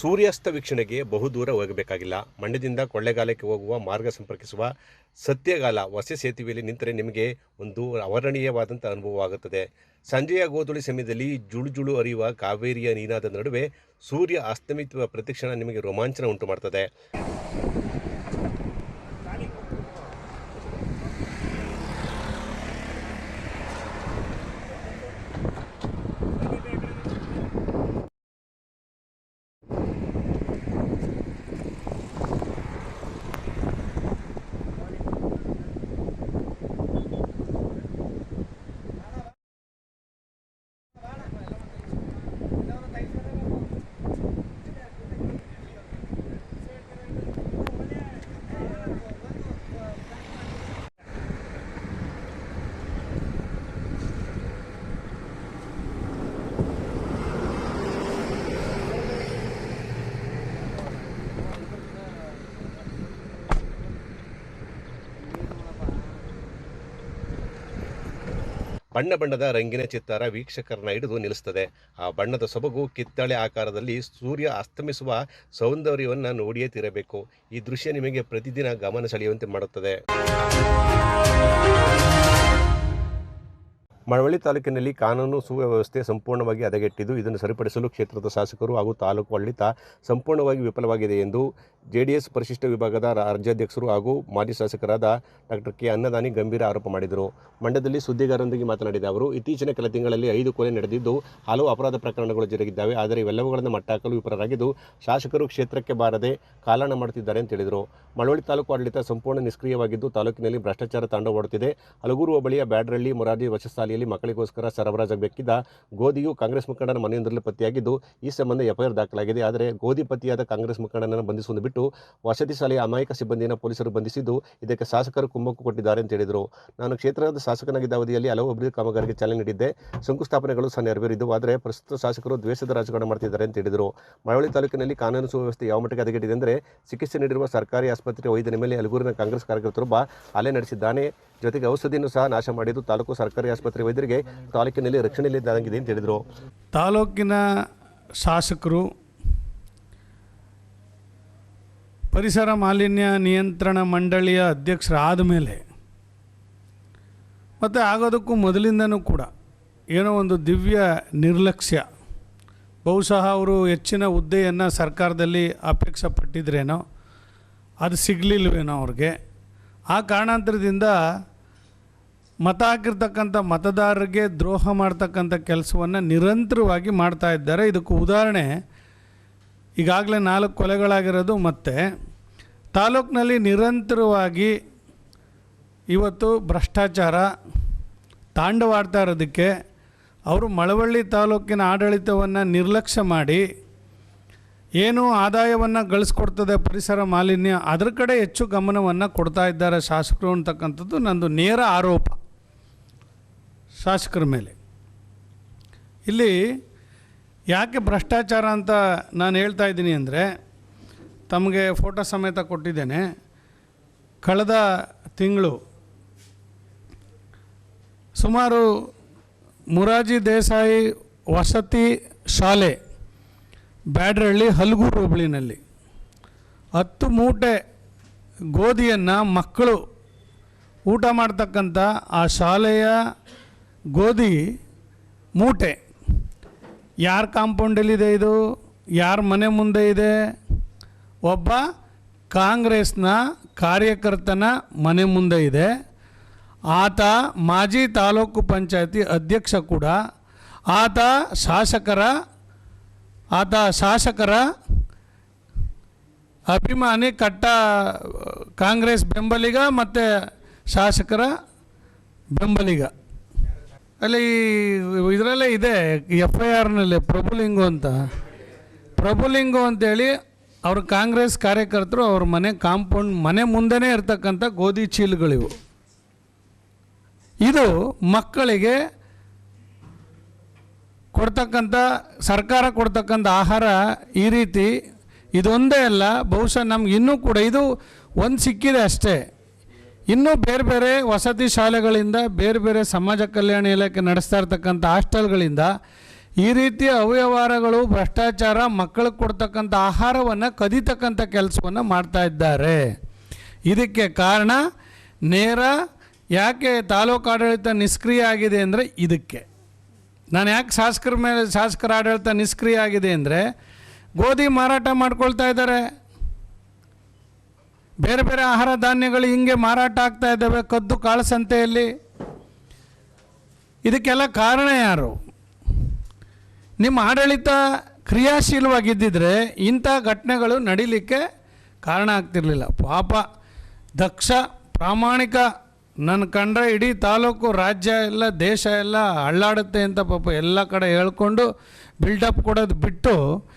ಸೂರ್ಯಾಸ್ತ ವೀಕ್ಷಣೆಗೆ ಬಹುದೂರ ಹೋಗಬೇಕಾಗಿಲ್ಲ. ಮಂಡ್ಯದಿಂದ ಕೊಳ್ಳೆಗಾಲಕ್ಕೆ ಹೋಗುವ, ಮಾರ್ಗ ಸಂಪರ್ಕಿಸುವ ಸತ್ಯಗಾಲ ಹೊಸ ಸೇತುವೆಯಲ್ಲಿ ನಿಂತರೆ ನಿಮಗೆ ಒಂದು ಅವರಣೀಯವಾದಂಥ ಅನುಭವವಾಗುತ್ತದೆ ಸಂಜೆಯ ಗೋಧುಳಿ ಸಮಯದಲ್ಲಿ ಜುಳುಜುಳು ಜುಳು ಹರಿಯುವ ಕಾವೇರಿಯ ನೀರಾದ ನಡುವೆ ಸೂರ್ಯ ಅಸ್ತಮಿತ್ವ ಪ್ರತಿಕ್ಷಣ ನಿಮಗೆ ರೋಮಾಂಚನ ಉಂಟು ಮಾಡ್ತದೆ ಬಣ್ಣ ಬಣ್ಣದ ರಂಗಿನ ಚಿತ್ತಾರ ವೀಕ್ಷಕರನ್ನ ಹಿಡಿದು ನಿಲ್ಲಿಸ್ತದೆ. ಆ ಬಣ್ಣದ ಸೊಬಗು ಕಿತ್ತಳೆ ಆಕಾರದಲ್ಲಿ ಸೂರ್ಯ ಅಸ್ತಮಿಸುವ ಸೌಂದರ್ಯವನ್ನು ನೋಡಿಯೇ ತೀರಬೇಕು. ಈ ದೃಶ್ಯ ನಿಮಗೆ ಪ್ರತಿದಿನ ಗಮನ ಸೆಳೆಯುವಂತೆ ಮಾಡುತ್ತದೆ. ಮಳವಳ್ಳಿ ತಾಲೂಕಿನಲ್ಲಿ ಕಾನೂನು ಸುವ್ಯವಸ್ಥೆ ಸಂಪೂರ್ಣವಾಗಿ ಹದಗೆಟ್ಟಿದ್ದು, ಇದನ್ನು ಸರಿಪಡಿಸಲು ಕ್ಷೇತ್ರದ ಶಾಸಕರು ಹಾಗೂ ತಾಲೂಕು ಆಡಳಿತ ಸಂಪೂರ್ಣವಾಗಿ ವಿಫಲವಾಗಿದೆ ಎಂದು ಜೆಡಿಎಸ್ ಪರಿಶಿಷ್ಟ ವಿಭಾಗದ ರಾಜ್ಯಾಧ್ಯಕ್ಷರು ಹಾಗೂ ಮಾಜಿ ಶಾಸಕರಾದ ಡಾಕ್ಟರ್ ಕೆ. ಅನ್ನದಾನಿ ಗಂಭೀರ ಆರೋಪ ಮಾಡಿದರು. ಮಂಡ್ಯದಲ್ಲಿ ಸುದ್ದಿಗಾರರೊಂದಿಗೆ ಮಾತನಾಡಿದ ಅವರು, ಇತ್ತೀಚಿನ ಕೆಲ ತಿಂಗಳಲ್ಲಿ ಐದು ಕೊಲೆ ನಡೆದಿದ್ದು, ಹಲವು ಅಪರಾಧ ಪ್ರಕರಣಗಳು ಜರುಗಿದ್ದಾವೆ. ಆದರೆ ಇವೆಲ್ಲವುಗಳನ್ನು ಮಟ್ಟಾಕಲು ವಿಫಲರಾಗಿದ್ದು, ಶಾಸಕರು ಕ್ಷೇತ್ರಕ್ಕೆ ಬಾರದೆ ಕಾಲಣ ಮಾಡುತ್ತಿದ್ದಾರೆ ಅಂತ ಹೇಳಿದರು. ಮಳವಳ್ಳಿ ತಾಲೂಕು ಆಡಳಿತ ಸಂಪೂರ್ಣ ನಿಷ್ಕ್ರಿಯವಾಗಿದ್ದು, ತಾಲೂಕಿನಲ್ಲಿ ಭ್ರಷ್ಟಾಚಾರ ತಾಂಡವಾಡುತ್ತಿದೆ ಹಲಗೂರು ಹೋಬಳಿಯ ಬ್ಯಾಡ್ರಳ್ಳಿ ಮೊರಾರ್ಜಿ ವಸತಿಶಾಲೆಯಲ್ಲಿ ಮಕ್ಕಳಿಗೋಸ್ಕರ ಸರಬರಾಜಾಗಬೇಕಿದ್ದ ಗೋಧಿಯು ಕಾಂಗ್ರೆಸ್ ಮುಖಂಡನ ಮನೆಯೊಂದರಲ್ಲಿ ಪತ್ತೆಯಾಗಿದ್ದು, ಈ ಸಂಬಂಧ ಎಫ್ಐಆರ್ ದಾಖಲಾಗಿದೆ. ಆದರೆ ಗೋಧಿ ಪತಿಯಾದ ಕಾಂಗ್ರೆಸ್ ಮುಖಂಡನನ್ನು ಬಂಧಿಸುವುದು ಬಿಟ್ಟು ವಸತಿ ಶಾಲೆಯ ಅಮಾಯಕ ಸಿಬ್ಬಂದಿಯನ್ನು ಪೊಲೀಸರು ಬಂಧಿಸಿದ್ದು, ಇದಕ್ಕೆ ಶಾಸಕರು ಕುಮ್ಮಕ್ಕು ಕೊಟ್ಟಿದ್ದಾರೆ ಅಂತ ಹೇಳಿದರು. ನಾನು ಕ್ಷೇತ್ರದ ಶಾಸಕನಾಗಿದ್ದ ಅವಧಿಯಲ್ಲಿ ಹಲವು ಅಭಿವೃದ್ಧಿ ಕಾಮಗಾರಿಗೆ ಚಾಲನೆ ನೀಡಿದ್ದೆ. ಶಂಕುಸ್ಥಾಪನೆಗಳು ಸಹ ನೆರವೇರಿದ್ದವು ಆದರೆ ಪ್ರಸ್ತುತ ಶಾಸಕರು ದ್ವೇಷದ ರಾಜಕಾರಣ ಮಾಡ್ತಿದ್ದಾರೆ ಅಂತ ಹೇಳಿದರು. ಮಳವಳ್ಳಿ ತಾಲೂಕಿನಲ್ಲಿ ಕಾನೂನು ಸುವ್ಯವಸ್ಥೆ ಯಾವ ಮಟ್ಟಿಗೆ ಹದಗೆಟ್ಟಿದೆ ಅಂದರೆ, ಚಿಕಿತ್ಸೆ ನೀಡಿರುವ ಸರ್ಕಾರಿ ಆಸ್ಪತ್ರೆ ವೈದ್ಯನ ಮೇಲೆ ಅಲಗೂರಿನ ಕಾಂಗ್ರೆಸ್ ಕಾರ್ಯಕರ್ತರೊಬ್ಬ ಹಲ್ಲೆ ನಡೆಸಿದ್ದಾನೆ. ಜೊತೆಗೆ ಔಷಧಿಯನ್ನು ಸಹ ನಾಶ ಮಾಡಿದ್ದು ತಾಲೂಕು ಸರ್ಕಾರಿ ಆಸ್ಪತ್ರೆ ವೈದ್ಯರಿಗೆ ತಾಲೂಕಿನಲ್ಲಿ ರಕ್ಷಣೆಯಿಲ್ಲದಾಗಿದೆ ಅಂತ ಹೇಳಿದರು. ತಾಲೂಕಿನ ಶಾಸಕರು ಪರಿಸರ ಮಾಲಿನ್ಯ ನಿಯಂತ್ರಣ ಮಂಡಳಿಯ ಅಧ್ಯಕ್ಷರಾದ ಮೇಲೆ ಮತ್ತು ಆಗೋದಕ್ಕೂ ಮೊದಲಿಂದನೂ ಕೂಡ ಏನೋ ಒಂದು ದಿವ್ಯ ನಿರ್ಲಕ್ಷ್ಯ. ಬಹುಶಃ ಅವರು ಹೆಚ್ಚಿನ ಹುದ್ದೆಯನ್ನು ಸರ್ಕಾರದಲ್ಲಿ ಅಪೇಕ್ಷೆ ಪಟ್ಟಿದ್ರೇನೋ ಅದು ಸಿಗಲಿಲ್ವೇನೋ ಅವ್ರಿಗೆ. ಆ ಕಾರಣಾಂತರದಿಂದ ಮತ ಹಾಕಿರ್ತಕ್ಕಂಥ ಮತದಾರರಿಗೆ ದ್ರೋಹ ಮಾಡ್ತಕ್ಕಂಥ ಕೆಲಸವನ್ನು ನಿರಂತರವಾಗಿ ಮಾಡ್ತಾ ಇದ್ದಾರೆ. ಇದಕ್ಕೆ ಉದಾಹರಣೆ, ಈಗಾಗಲೇ ನಾಲ್ಕು ಕೊಲೆಗಳಾಗಿರೋದು ಮತ್ತು. ತಾಲೂಕಿನಲ್ಲಿ ನಿರಂತರವಾಗಿ ಇವತ್ತು ಭ್ರಷ್ಟಾಚಾರ ತಾಂಡವಾಡ್ತಾ ಇರೋದಕ್ಕೆ ಅವರು ಮಳವಳ್ಳಿ ತಾಲೂಕಿನ ಆಡಳಿತವನ್ನು ನಿರ್ಲಕ್ಷ್ಯ ಮಾಡಿ ಏನು ಆದಾಯವನ್ನು ಗಳಿಸ್ಕೊಡ್ತದೆ ಪರಿಸರ ಮಾಲಿನ್ಯ, ಅದರ ಕಡೆ ಹೆಚ್ಚು ಗಮನವನ್ನು ಕೊಡ್ತಾ ಇದ್ದಾರೆ ಶಾಸಕರು ಅಂತಕ್ಕಂಥದ್ದು ನಂದು ನೇರ ಆರೋಪ. ಶಾಸಕರ ಮೇಲೆ. ಇಲ್ಲಿ ಯಾಕೆ ಭ್ರಷ್ಟಾಚಾರ ಅಂತ ನಾನು ಹೇಳ್ತಾ ಇದ್ದೀನಿ ಅಂದರೆ, ತಮಗೆ ಫೋಟೋ ಸಮೇತ ಕೊಟ್ಟಿದ್ದೇನೆ. ಕಳೆದ ತಿಂಗಳು ಸುಮಾರು ಮುರಾಜಿ ದೇಸಾಯಿ ವಸತಿ ಶಾಲೆ ಬ್ಯಾಡ್ರಹಳ್ಳಿ ಹಲಗೂರು ಹೋಬಳಿನಲ್ಲಿ ಹತ್ತು ಮೂಟೆ ಗೋಧಿಯನ್ನು ಮಕ್ಕಳು ಊಟ ಮಾಡ್ತಕ್ಕಂಥ ಆ ಶಾಲೆಯ ಗೋಧಿ, ಮೂಟೆ. ಯಾರ ಕಾಂಪೌಂಡಲ್ಲಿದೆ ಇದು? ಯಾರ ಮನೆ ಮುಂದೆ ಇದೆ? ಒಬ್ಬ ಕಾಂಗ್ರೆಸ್ನ ಕಾರ್ಯಕರ್ತನ ಮನೆ ಮುಂದೆ ಇದೆ. ಆತ ಮಾಜಿ ತಾಲೂಕು ಪಂಚಾಯತಿ ಅಧ್ಯಕ್ಷ ಕೂಡ. ಆತ ಶಾಸಕರ ಆತ ಶಾಸಕರ ಅಭಿಮಾನಿ ಕಟ್ಟ, ಕಾಂಗ್ರೆಸ್ ಬೆಂಬಲಿಗ ಮತ್ತು ಶಾಸಕರ ಬೆಂಬಲಿಗ. ಅಲ್ಲಿ ಇದರಲ್ಲೇ ಇದೆ ಎಫ್ ಐ ಆರ್ನಲ್ಲಿ ಪ್ರಭುಲಿಂಗು ಅಂತ. ಪ್ರಭುಲಿಂಗು ಅಂತೇಳಿ ಅವ್ರ ಕಾಂಗ್ರೆಸ್ ಕಾರ್ಯಕರ್ತರು ಅವ್ರ ಮನೆ ಕಾಂಪೌಂಡ್ ಮನೆ ಮುಂದೆನೇ ಇರ್ತಕ್ಕಂಥ ಗೋಧಿ ಚೀಲಗಳಿವು. ಇದು ಮಕ್ಕಳಿಗೆ ಕೊಡ್ತಕ್ಕಂಥ, ಸರ್ಕಾರ ಕೊಡ್ತಕ್ಕಂಥ ಆಹಾರ ಈ ರೀತಿ ಇದೊಂದೇ ಅಲ್ಲ, ಬಹುಶಃ ನಮ್ಗೆ ಇನ್ನೂ ಕೂಡ ಇದು ಒಂದು ಸಿಕ್ಕಿದೆ ಅಷ್ಟೇ. ಇನ್ನೂ ಬೇರೆ ಬೇರೆ ವಸತಿ ಶಾಲೆಗಳಿಂದ ಬೇರೆ ಬೇರೆ ಸಮಾಜ ಕಲ್ಯಾಣ ಇಲಾಖೆ ನಡೆಸ್ತಾ ಇರ್ತಕ್ಕಂಥ ಹಾಸ್ಟೆಲ್ಗಳಿಂದ ಈ ರೀತಿಯ ಅವ್ಯವಹಾರಗಳು, ಭ್ರಷ್ಟಾಚಾರ, ಮಕ್ಕಳಿಗೆ ಕೊಡ್ತಕ್ಕಂಥ ಆಹಾರವನ್ನು ಕದಿತಕ್ಕಂಥ ಕೆಲಸವನ್ನು ಮಾಡ್ತಾ ಇದ್ದಾರೆ. ಇದಕ್ಕೆ ಕಾರಣ ನೇರ ಯಾಕೆ ತಾಲೂಕು ಆಡಳಿತ ನಿಷ್ಕ್ರಿಯ ಆಗಿದೆ ಅಂದರೆ ಇದಕ್ಕೆ. ನಾನು ಯಾಕೆ ಶಾಸಕರ ಮೇಲೆ, ಶಾಸಕರ ಆಡಳಿತ ನಿಷ್ಕ್ರಿಯ ಆಗಿದೆ ಅಂದರೆ ಗೋಧಿ ಮಾರಾಟ ಮಾಡ್ಕೊಳ್ತಾ ಇದ್ದಾರೆ. ಬೇರೆ ಬೇರೆ ಆಹಾರ ಧಾನ್ಯಗಳು ಹಿಂಗೆ ಮಾರಾಟ ಆಗ್ತಾ ಇದ್ದಾವೆ, ಕದ್ದು ಕಾಳು ಸಂತೆಯಲ್ಲಿ. ಇದಕ್ಕೆಲ್ಲ ಕಾರಣ ಯಾರು? ನಿಮ್ಮ ಆಡಳಿತ ಕ್ರಿಯಾಶೀಲವಾಗಿದ್ದಿದ್ರೆ ಇಂಥ ಘಟನೆಗಳು ನಡೀಲಿಕ್ಕೆ ಕಾರಣ ಆಗ್ತಿರಲಿಲ್ಲ. ಪಾಪ, ದಕ್ಷ, ಪ್ರಾಮಾಣಿಕ ನನ್ನ ಕಂಡ್ರೆ ಇಡೀ ತಾಲೂಕು ರಾಜ್ಯ ಎಲ್ಲ, ದೇಶ ಎಲ್ಲ ಅಳ್ಳಾಡುತ್ತೆ ಅಂತ ಪಾಪ ಎಲ್ಲ ಕಡೆ ಹೇಳ್ಕೊಂಡು ಬಿಲ್ಡಪ್ ಕೊಡೋದು ಬಿಟ್ಟು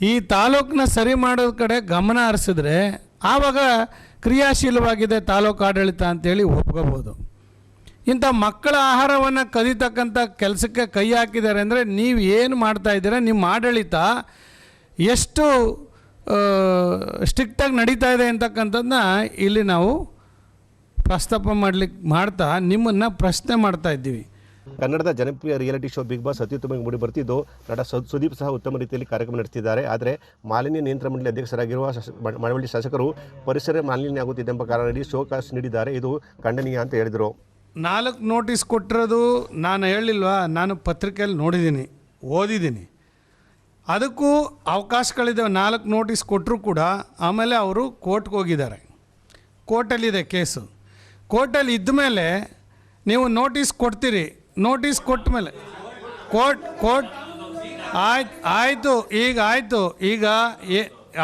ಈ ತಾಲೂಕನ್ನ ಸರಿ ಮಾಡೋದ್ ಕಡೆ ಗಮನ ಹರಿಸಿದ್ರೆ ಆವಾಗ ಕ್ರಿಯಾಶೀಲವಾಗಿದೆ ತಾಲೂಕು ಆಡಳಿತ ಅಂತೇಳಿ ಒಪ್ಕೋಬೋದು. ಇಂಥ ಮಕ್ಕಳ ಆಹಾರವನ್ನು ಕದಿತಕ್ಕಂಥ ಕೆಲಸಕ್ಕೆ ಕೈ ಹಾಕಿದ್ದಾರೆ ಅಂದರೆ ನೀವು ಏನು ಮಾಡ್ತಾ ಇದ್ದೀರಾ? ನಿಮ್ಮ ಆಡಳಿತ ಎಷ್ಟು ಸ್ಟ್ರಿಕ್ಟಾಗಿ ನಡೀತಾ ಇದೆ ಅಂತಕ್ಕಂಥದ್ದನ್ನ ಇಲ್ಲಿ ನಾವು ಪ್ರಸ್ತಾಪ ಮಾಡ್ಲಿಕ್ಕೆ ಮಾಡ್ತಾ ನಿಮ್ಮನ್ನು ಪ್ರಶ್ನೆ ಮಾಡ್ತಾ ಇದ್ದೀವಿ. ಕನ್ನಡದ ಜನಪ್ರಿಯ ರಿಯಾಲಿಟಿ ಶೋ ಬಿಗ್ ಬಾಸ್ ಅತ್ಯುತ್ತಮವಾಗಿ ಮೂಡಿ ಬರ್ತಿದ್ದು. ನಟ ಸುದೀಪ್ ಸಹ ಉತ್ತಮ ರೀತಿಯಲ್ಲಿ ಕಾರ್ಯಕ್ರಮ ನಡೆಸಿದ್ದಾರೆ ಆದರೆ ಮಾಲಿನ್ಯ ನಿಯಂತ್ರಣ ಮಂಡಳಿ ಅಧ್ಯಕ್ಷರಾಗಿರುವ ಮಳವಳ್ಳಿ ಶಾಸಕರು ಪರಿಸರ ಮಾಲಿನ್ಯ ಆಗುತ್ತಿದೆ ಎಂಬ ಕಾರಣದಲ್ಲಿ ಶೋ ಕಾಸ್ಟ್ ನೀಡಿದ್ದಾರೆ. ಇದು ಖಂಡನೀಯ ಅಂತ ಹೇಳಿದರು. ನಾಲ್ಕು ನೋಟಿಸ್ ಕೊಟ್ಟಿರೋದು ನಾನು ಹೇಳಿಲ್ವಾ ನಾನು ಪತ್ರಿಕೆಯಲ್ಲಿ ನೋಡಿದ್ದೀನಿ, ಓದಿದ್ದೀನಿ. ಅದಕ್ಕೂ ಅವಕಾಶಗಳಿದ್ದಾವೆ ನಾಲ್ಕು ನೋಟಿಸ್ ಕೊಟ್ಟರು ಕೂಡ ಆಮೇಲೆ ಅವರು ಕೋರ್ಟ್ಗೆ ಹೋಗಿದ್ದಾರೆ. ಕೋರ್ಟಲ್ಲಿದೆ ಕೇಸು. ಕೋರ್ಟಲ್ಲಿ ಇದ್ದ ಮೇಲೆ ನೀವು ನೋಟಿಸ್ ಕೊಡ್ತೀರಿ. ನೋಟಿಸ್ ಕೊಟ್ಟ ಮೇಲೆ. ಕೋರ್ಟ್ ಕೋರ್ಟ್ ಆಯ್ತು, ಆಯಿತು, ಈಗ ಆಯಿತು, ಈಗ ಏ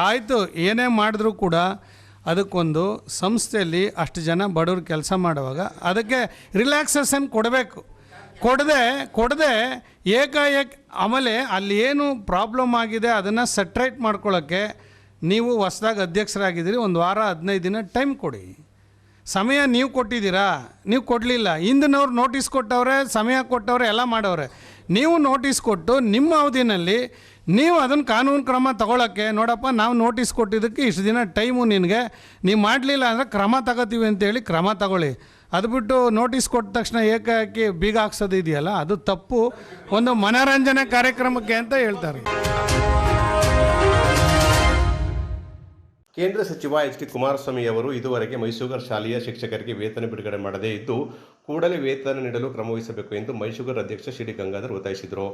ಆಯಿತು, ಏನೇ ಮಾಡಿದ್ರೂ ಕೂಡ ಅದಕ್ಕೊಂದು ಸಂಸ್ಥೆಯಲ್ಲಿ ಅಷ್ಟು ಜನ ಬಡವರು ಕೆಲಸ ಮಾಡುವಾಗ ಅದಕ್ಕೆ ರಿಲ್ಯಾಕ್ಸೇಷನ್ ಕೊಡಬೇಕು. ಕೊಡದೆ ಕೊಡದೆ ಏಕಾಏಕ ಆಮೇಲೆ ಅಲ್ಲಿ ಏನು ಪ್ರಾಬ್ಲಮ್ ಆಗಿದೆ ಅದನ್ನು ಸಟ್ರೈಟ್ ಮಾಡ್ಕೊಳ್ಳೋಕ್ಕೆ ನೀವು ಹೊಸ್ದಾಗಿ ಅಧ್ಯಕ್ಷರಾಗಿದ್ದೀರಿ, ಒಂದು ವಾರ ಹದಿನೈದು ದಿನ ಟೈಮ್ ಕೊಡಿ. ಸಮಯ ನೀವು ಕೊಟ್ಟಿದ್ದೀರಾ? ನೀವು ಕೊಡಲಿಲ್ಲ. ಹಿಂದಿನವ್ರು ನೋಟಿಸ್ ಕೊಟ್ಟವ್ರೆ, ಸಮಯ ಕೊಟ್ಟವ್ರೆ, ಎಲ್ಲ ಮಾಡವ್ರೆ. ನೀವು ನೋಟಿಸ್ ಕೊಟ್ಟು ನಿಮ್ಮ ಅವಧಿನಲ್ಲಿ ನೀವು ಅದನ್ನು ಕಾನೂನು ಕ್ರಮ ತಗೊಳ್ಳೋಕ್ಕೆ ನೋಡಪ್ಪ, ನಾವು ನೋಟಿಸ್ ಕೊಟ್ಟಿದ್ದಕ್ಕೆ ಇಷ್ಟು ದಿನ ಟೈಮು ನಿನಗೆ. ನೀವು ಮಾಡಲಿಲ್ಲ ಅಂದರೆ ಕ್ರಮ ತಗೋತೀವಿ ಅಂತೇಳಿ ಕ್ರಮ ತಗೊಳ್ಳಿ. ಅದು ಬಿಟ್ಟು ನೋಟಿಸ್ ಕೊಟ್ಟ ತಕ್ಷಣ ಏಕಾಏಕಿ ಬೀಗ ಹಾಕ್ಸೋದು ಇದೆಯಲ್ಲ ಅದು ತಪ್ಪು. ಒಂದು ಮನೋರಂಜನೆ ಕಾರ್ಯಕ್ರಮಕ್ಕೆ ಅಂತ ಹೇಳ್ತಾರೆ. ಕೇಂದ್ರ ಸಚಿವ ಎಚ್ ಡಿ ಕುಮಾರಸ್ವಾಮಿ ಅವರು ಇದುವರೆಗೆ ಮೈಸೂರು ಶಾಲೆಯ ಶಿಕ್ಷಕರಿಗೆ ವೇತನ ಬಿಡುಗಡೆ ಮಾಡದೇ ಇದ್ದು ಕೂಡಲೇ ವೇತನ ನೀಡಲು ಕ್ರಮವಹಿಸಬೇಕು ಎಂದು ಮೈಸೂರು ಅಧ್ಯಕ್ಷ ಶಿಡಿ ಗಂಗಾಧರ್ ಒತ್ತಾಯಿಸಿದರು.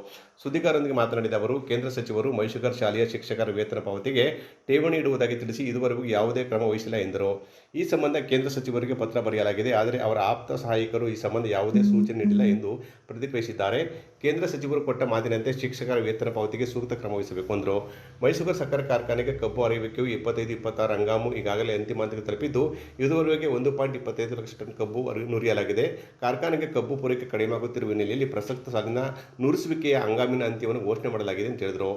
ಸುದ್ದಿಗಾರರೊಂದಿಗೆ ಮಾತನಾಡಿದ ಅವರು, ಕೇಂದ್ರ ಸಚಿವರು ಮೈಸೂರು ಶಾಲೆಯ ಶಿಕ್ಷಕರ ವೇತನ ಪಾವತಿಗೆ ಠೇವಣಿ ಇಡುವುದಾಗಿ ತಿಳಿಸಿ ಇದುವರೆಗೂ ಯಾವುದೇ ಕ್ರಮ ವಹಿಸಿಲ್ಲ ಎಂದರು. ಈ ಸಂಬಂಧ ಕೇಂದ್ರ ಸಚಿವರಿಗೆ ಪತ್ರ ಬರೆಯಲಾಗಿದೆ. ಆದರೆ ಅವರ ಆಪ್ತ ಸಹಾಯಕರು ಈ ಸಂಬಂಧ ಯಾವುದೇ ಸೂಚನೆ ನೀಡಿಲ್ಲ ಎಂದು ಪ್ರತಿಕ್ರಿಯಿಸಿದ್ದಾರೆ. ಕೇಂದ್ರ ಸಚಿವರು ಕೊಟ್ಟ ಮಾತಿನಂತೆ ಶಿಕ್ಷಕರ ವೇತನ ಪಾವತಿಗೆ ಸೂಕ್ತ ಕ್ರಮ ವಹಿಸಬೇಕು ಎಂದರು ಮೈಸೂರು ಸಕ್ಕರೆ ಕಾರ್ಖಾನೆಗೆ ಕಬ್ಬು ಅರಿವಿಕೆಯು ಇಪ್ಪತ್ತೈದು, ಇಪ್ಪತ್ತಾರು ಹಂಗಾಮು ಈಗಾಗಲೇ ಅಂತಿಮ ಹಂತಕ್ಕೆ ತಲುಪಿದ್ದು, ಇದುವರೆಗೆ ಒಂದು ಪಾಯಿಂಟ್ ಇಪ್ಪತ್ತೈದು ಲಕ್ಷ ಟನ್ ಕಬ್ಬು ನುರಿಯಲಾಗಿದೆ. ಕಾರ್ಖಾನೆಗೆ ಕಬ್ಬು ಪೂರೈಕೆ ಕಡಿಮೆಯಾಗುತ್ತಿರುವ ಹಿನ್ನೆಲೆಯಲ್ಲಿ ಪ್ರಸಕ್ತ ಸಾಲಿನ ನುರಿಸುವಿಕೆಯ ಹಂಗಾಮಿನ ಅಂತ್ಯವನ್ನು ಘೋಷಣೆ ಮಾಡಲಾಗಿದೆ ಅಂತ ಹೇಳಿದರು.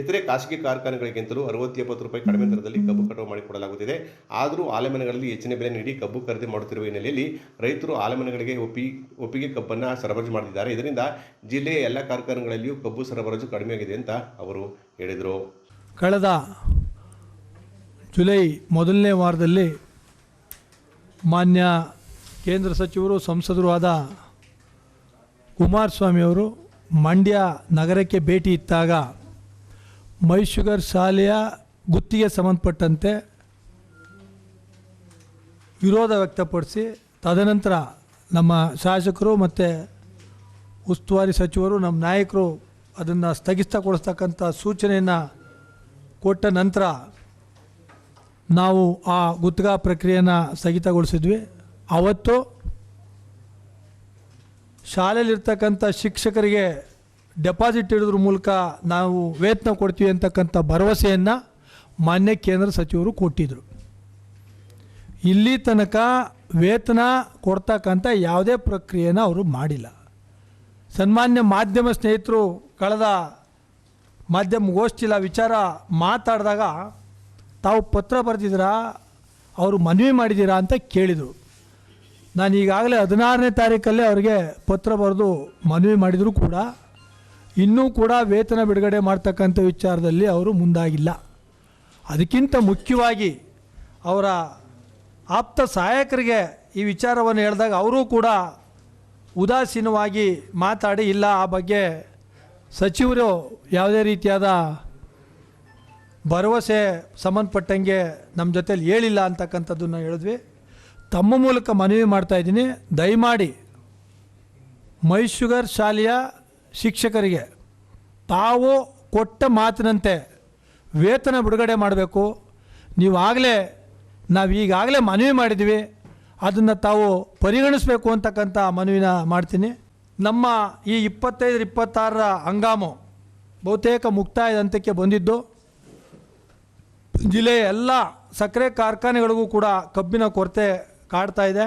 ಇತರೆ ಖಾಸಗಿ ಕಾರ್ಖಾನೆಗಳಿಗಿಂತಲೂ ಅರವತ್ತು ಎಪ್ಪತ್ತು ರೂಪಾಯಿ ಕಡಿಮೆ ದರದಲ್ಲಿ ಕಬ್ಬು ಕಟಾವು ಮಾಡಿಕೊಡಲಾಗುತ್ತಿದೆ. ಆದರೂ ಆಲೆಮನೆಗಳಲ್ಲಿ ಹೆಚ್ಚಿನ ಬೆಲೆ ನೀಡಿ ಕಬ್ಬು ಖರೀದಿ ಮಾಡುತ್ತಿರುವ ಹಿನ್ನೆಲೆಯಲ್ಲಿ ರೈತರು ಆಲೆಮನೆಗಳಿಗೆ ಒಪ್ಪಿ, ಒಪ್ಪಿಗೆ ಕಬ್ಬನ್ನು ಸರಬರಾಜು ಮಾಡಿದ್ದಾರೆ. ಇದರಿಂದ ಜಿಲ್ಲೆಯ ಎಲ್ಲ ಕಾರ್ಖಾನೆಗಳಲ್ಲಿಯೂ ಕಬ್ಬು ಸರಬರಾಜು ಕಡಿಮೆಯಾಗಿದೆ ಅಂತ ಅವರು ಹೇಳಿದರು. ಕಳೆದ ಜುಲೈ ಮೊದಲನೇ ವಾರದಲ್ಲಿ ಮಾನ್ಯ ಕೇಂದ್ರ ಸಚಿವರು, ಸಂಸದರು ಆದ ಕುಮಾರಸ್ವಾಮಿಯವರು ಮಂಡ್ಯ ನಗರಕ್ಕೆ ಭೇಟಿ ಇತ್ತಾಗ ಮೈಶುಗರ್ ಶಾಲೆಯ ಗುತ್ತಿಗೆ ಸಂಬಂಧಪಟ್ಟಂತೆ ವಿರೋಧ ವ್ಯಕ್ತಪಡಿಸಿ, ತದನಂತರ ನಮ್ಮ ಶಾಸಕರು ಮತ್ತು ಉಸ್ತುವಾರಿ ಸಚಿವರು, ನಮ್ಮ ನಾಯಕರು ಅದನ್ನು ಸ್ಥಗಿತಗೊಳಿಸ್ತಕ್ಕಂಥ ಸೂಚನೆಯನ್ನು ಕೊಟ್ಟ ನಂತರ ನಾವು ಆ ಗುತ್ತಿಗೆ ಪ್ರಕ್ರಿಯೆಯನ್ನು ಸ್ಥಗಿತಗೊಳಿಸಿದ್ವಿ. ಅವತ್ತು ಶಾಲೆಯಲ್ಲಿರ್ತಕ್ಕಂಥ ಶಿಕ್ಷಕರಿಗೆ ಡೆಪಾಸಿಟ್ ಇಡೋದ್ರ ಮೂಲಕ ನಾವು ವೇತನ ಕೊಡ್ತೀವಿ ಅಂತಕ್ಕಂಥ ಭರವಸೆಯನ್ನು ಮಾನ್ಯ ಕೇಂದ್ರ ಸಚಿವರು ಕೊಟ್ಟಿದ್ದರು ಇಲ್ಲಿ ತನಕ ವೇತನ ಕೊಡ್ತಕ್ಕಂಥ ಯಾವುದೇ ಪ್ರಕ್ರಿಯೆನ ಅವರು ಮಾಡಿಲ್ಲ. ಸನ್ಮಾನ್ಯ ಮಾಧ್ಯಮ ಸ್ನೇಹಿತರು ಕಳೆದ ಮಾಧ್ಯಮ ಗೋಷ್ಠಿಲ್ಲ ವಿಚಾರ ಮಾತಾಡಿದಾಗ ತಾವು ಪತ್ರ ಬರೆದಿದ್ದೀರಾ, ಅವರು ಮನವಿ ಮಾಡಿದ್ದೀರಾ ಅಂತ ಕೇಳಿದರು. ನಾನು ಈಗಾಗಲೇ ಹದಿನಾರನೇ ತಾರೀಕಲ್ಲೇ ಅವರಿಗೆ ಪತ್ರ ಬರೆದು ಮನವಿ ಮಾಡಿದರೂ ಕೂಡ. ಇನ್ನೂ ಕೂಡ ವೇತನ ಬಿಡುಗಡೆ ಮಾಡ್ತಕ್ಕಂಥ ವಿಚಾರದಲ್ಲಿ ಅವರು ಮುಂದಾಗಿಲ್ಲ. ಅದಕ್ಕಿಂತ ಮುಖ್ಯವಾಗಿ ಅವರ ಆಪ್ತ ಸಹಾಯಕರಿಗೆ ಈ ವಿಚಾರವನ್ನು ಹೇಳಿದಾಗ ಅವರೂ ಕೂಡ ಉದಾಸೀನವಾಗಿ ಮಾತಾಡಿ, ಇಲ್ಲ, ಆ ಬಗ್ಗೆ ಸಚಿವರು ಯಾವುದೇ ರೀತಿಯಾದ ಭರವಸೆ ಸಂಬಂಧಪಟ್ಟಂಗೆ ನಮ್ಮ ಜೊತೇಲಿ ಹೇಳಿಲ್ಲ ಅಂತಕ್ಕಂಥದ್ದನ್ನು ಹೇಳಿದ್ವಿ. ತಮ್ಮ ಮೂಲಕ ಮನವಿ ಮಾಡ್ತಾ ಇದ್ದೀನಿ. ದಯಮಾಡಿ ಮೈಶುಗರ್ ಶಾಲೆಯ ಶಿಕ್ಷಕರಿಗೆ ತಾವು ಕೊಟ್ಟ ಮಾತಿನಂತೆ ವೇತನ ಬಿಡುಗಡೆ ಮಾಡಬೇಕು. ನೀವು ಆಗಲೇ, ನಾವು ಈಗಾಗಲೇ ಮನವಿ ಮಾಡಿದ್ವಿ. ಅದನ್ನು ತಾವು ಪರಿಗಣಿಸಬೇಕು ಅಂತಕ್ಕಂಥ ಮನವಿನ ಮಾಡ್ತೀನಿ. ನಮ್ಮ ಈ ಇಪ್ಪತ್ತೈದರ ಇಪ್ಪತ್ತಾರರ ಹಂಗಾಮು ಬಹುತೇಕ ಮುಕ್ತಾಯದ ಹಂತಕ್ಕೆ ಬಂದಿದ್ದು. ಜಿಲ್ಲೆಯ ಎಲ್ಲ ಸಕ್ಕರೆ ಕಾರ್ಖಾನೆಗಳಿಗೂ ಕೂಡ ಕಬ್ಬಿನ ಕೊರತೆ ಕಾಡ್ತಾ ಇದೆ.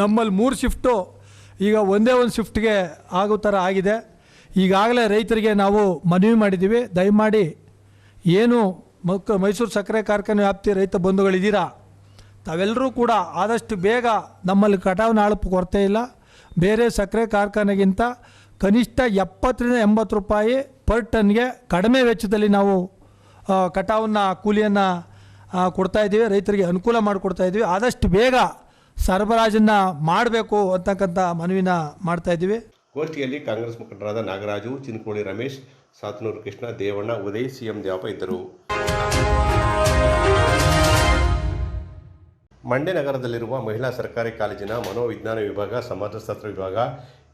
ನಮ್ಮಲ್ಲಿ ಮೂರು ಶಿಫ್ಟು ಈಗ ಒಂದೇ ಒಂದು ಶಿಫ್ಟ್ಗೆ ಆಗೋ ಥರ ಆಗಿದೆ. ಈಗಾಗಲೇ ರೈತರಿಗೆ ನಾವು ಮನವಿ ಮಾಡಿದ್ದೀವಿ. ದಯಮಾಡಿ ಏನು ಮಕ್ಕ ಮೈಸೂರು ಸಕ್ಕರೆ ಕಾರ್ಖಾನೆ ವ್ಯಾಪ್ತಿ ರೈತ ಬಂಧುಗಳಿದ್ದೀರಾ? ತಾವೆಲ್ಲರೂ ಕೂಡ ಆದಷ್ಟು ಬೇಗ ನಮ್ಮಲ್ಲಿ ಕಟಾವಿನ ಆಳಪ್ಪು ಕೊರತೆ ಇಲ್ಲ. ಬೇರೆ ಸಕ್ಕರೆ ಕಾರ್ಖಾನೆಗಿಂತ ಕನಿಷ್ಠ ಎಪ್ಪತ್ತರಿಂದ ಎಂಬತ್ತು ರೂಪಾಯಿ ಪರ್ ಟನ್ಗೆ ಕಡಿಮೆ ವೆಚ್ಚದಲ್ಲಿ ನಾವು ಕಟಾವನ್ನ ಕೂಲಿಯನ್ನು ಕೊಡ್ತಾ ಇದ್ದೀವಿ, ರೈತರಿಗೆ ಅನುಕೂಲ ಮಾಡಿಕೊಡ್ತಾ ಇದ್ದೀವಿ. ಆದಷ್ಟು ಬೇಗ ಸರಬರಾಜನ್ನು ಮಾಡಬೇಕು ಅಂತಕ್ಕಂಥ ಮನವಿನ ಮಾಡ್ತಾ ಇದ್ದೀವಿ. ಗೋಷ್ಠಿಯಲ್ಲಿ ಕಾಂಗ್ರೆಸ್ ಮುಖಂಡರಾದ ನಾಗರಾಜು ಚಿನ್ಕೋಳಿ ರಮೇಶ್, ಸಾತನೂರು ಕೃಷ್ಣ, ದೇವಣ್ಣ, ಉದಯ್, ಸಿಎಂ ದೇವಪ್ಪ ಇದ್ದರು. ಮಂಡ್ಯ ನಗರದಲ್ಲಿರುವ ಮಹಿಳಾ ಸರ್ಕಾರಿ ಕಾಲೇಜಿನ ಮನೋವಿಜ್ಞಾನ ವಿಭಾಗ, ಸಮಾಜಶಾಸ್ತ್ರ ವಿಭಾಗ